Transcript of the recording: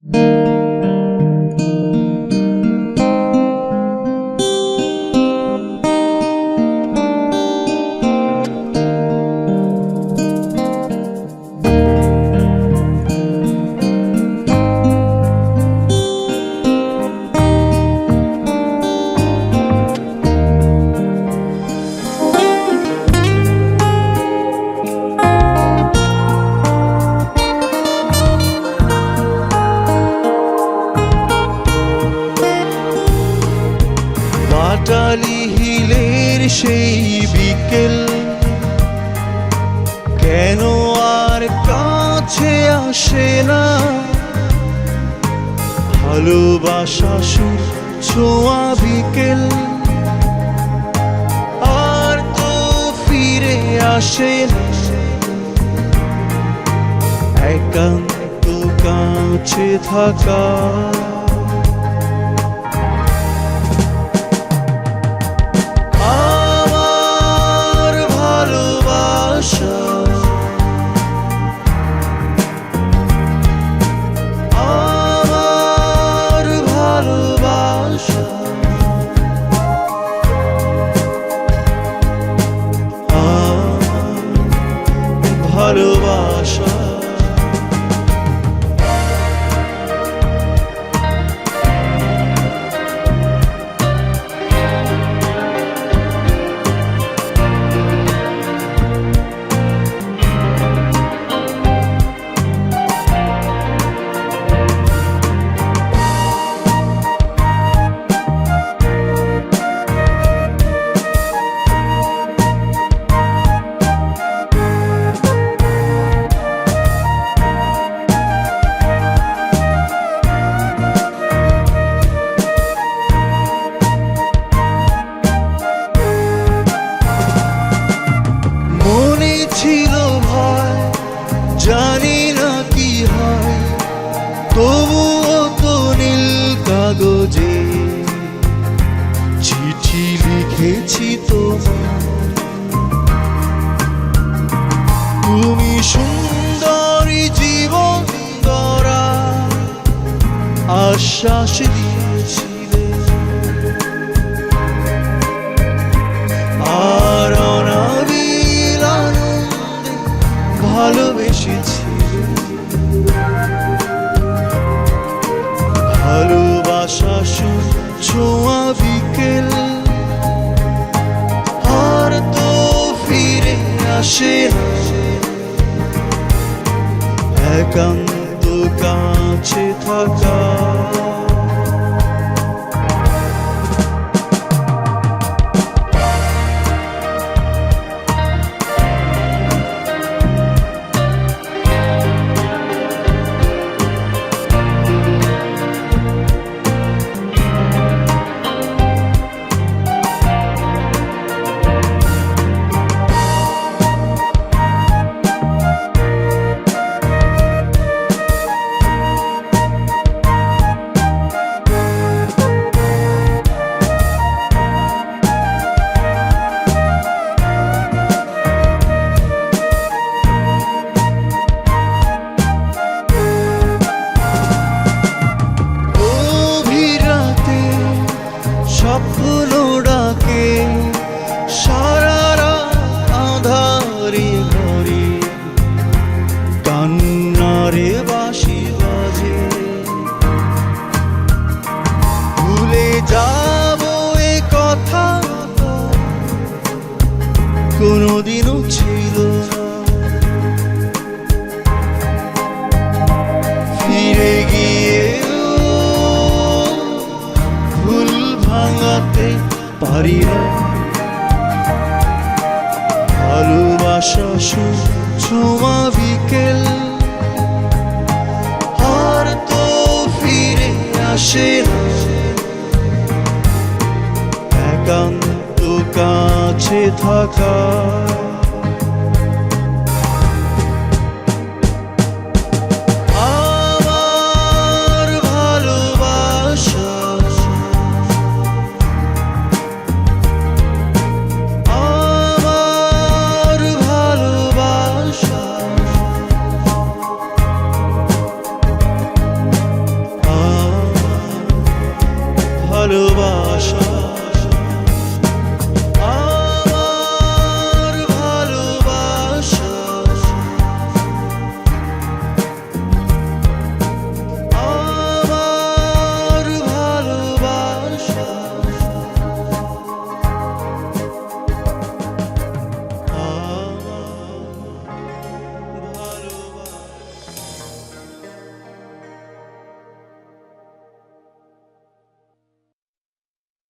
Música সেই বিকেল। কেন আর কাছে আসে না? ভালোবাসা সুর ছোঁয়া বিকেল। আর তো ফিরে আসে না। একান্ত কাছে থাকা। কাগজে। চিঠি লিখেছি তোমার তুমি সুন্দরী জীবন আশ্বাস দিয়েছিলে না একান্ত কাছে থাকা। না ভালোবাসা সুমা বিকেল। আর তো ফিরে আসে একান্ত কাছে থাকা। başa.